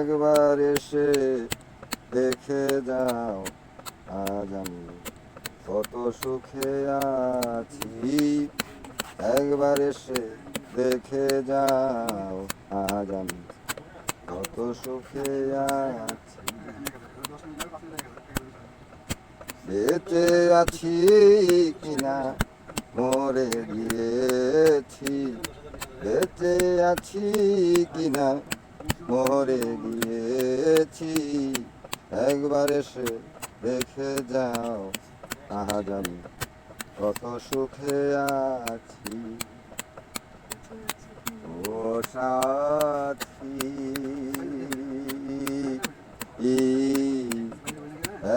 একবার এসে দেখে যাও, আজ আমি কত সুখে আছি। একবার এসে দেখে যাও, আজ আমি কত সুখে আছি। বেঁচে আছি কিনা? মরে গিয়েছি। বেঁচে আছি কিনা? মরে গিয়েছি। একবার এসে দেখে যাও, আজ আমি কত সুখে আছি। ও সাথী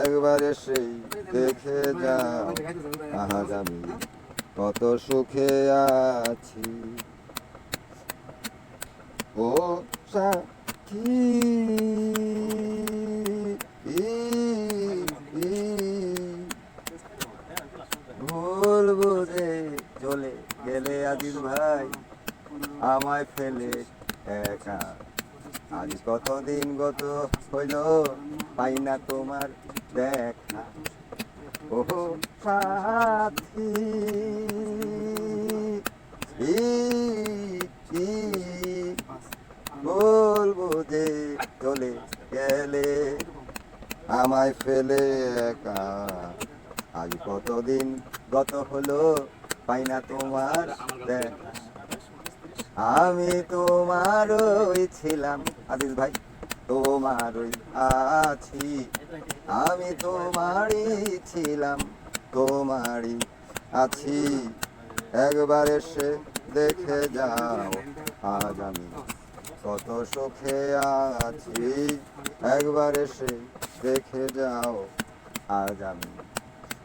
একবার দেখে যাও আমি কত সুখে আছি। ও সাথী ভুল বুঝে চলে গেলে আজিজ ভাই, আমায় ফেলে একা। আজ কতদিন গত হইল, পাই না তোমার দেখা। ও সাথী বলব যে চলে গেলে, আমায় ফেলে একা। আজ কতদিন গত হলো, পাই না তোমার আমি তোমারই ছিলাম। আদিস ভাই। তোমারই আছি, আমি তোমারই ছিলাম, তোমারই আছি। একবার এসে দেখে যাও, আজ আমি কত সুখে আছি। একবার এসে দেখে যাও, আজ আমি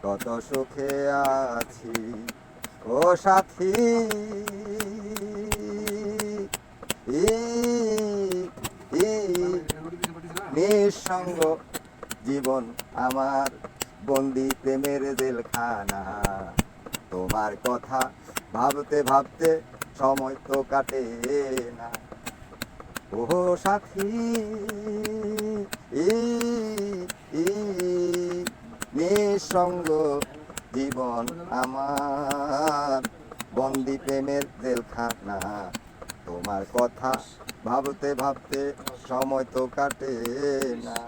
কত সুখে আছি। ও সাথী নিঃসঙ্গ জীবন আমার। বন্দি প্রেমের জেলখানা। তোমার কথা ভাবতে ভাবতে সময় তো কাটে না। ও সাথী নিঃসঙ্গ জীবন আমার। বন্দি প্রেমের জেলখানা। তোমার কথা ভাবতে ভাবতে সময় তো কাটে না।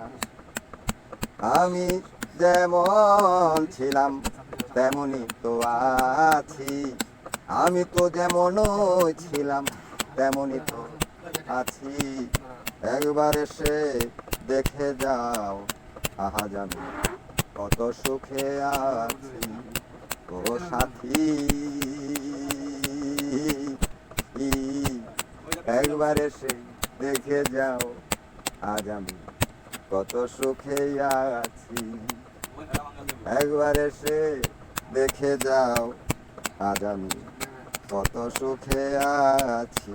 আমি যেমন ছিলাম, তেমনই তো আছি। আমি তো যেমন ছিলাম, তেমনই তো আছি। একবার এসে দেখে যাও, আহা জানি কত সুখে আছি। ও সাথী একবার এসে দেখে যাও, আজ আমি কত সুখে আছি। একবার এসে দেখে যাও, আজ আমি কত সুখে আছি।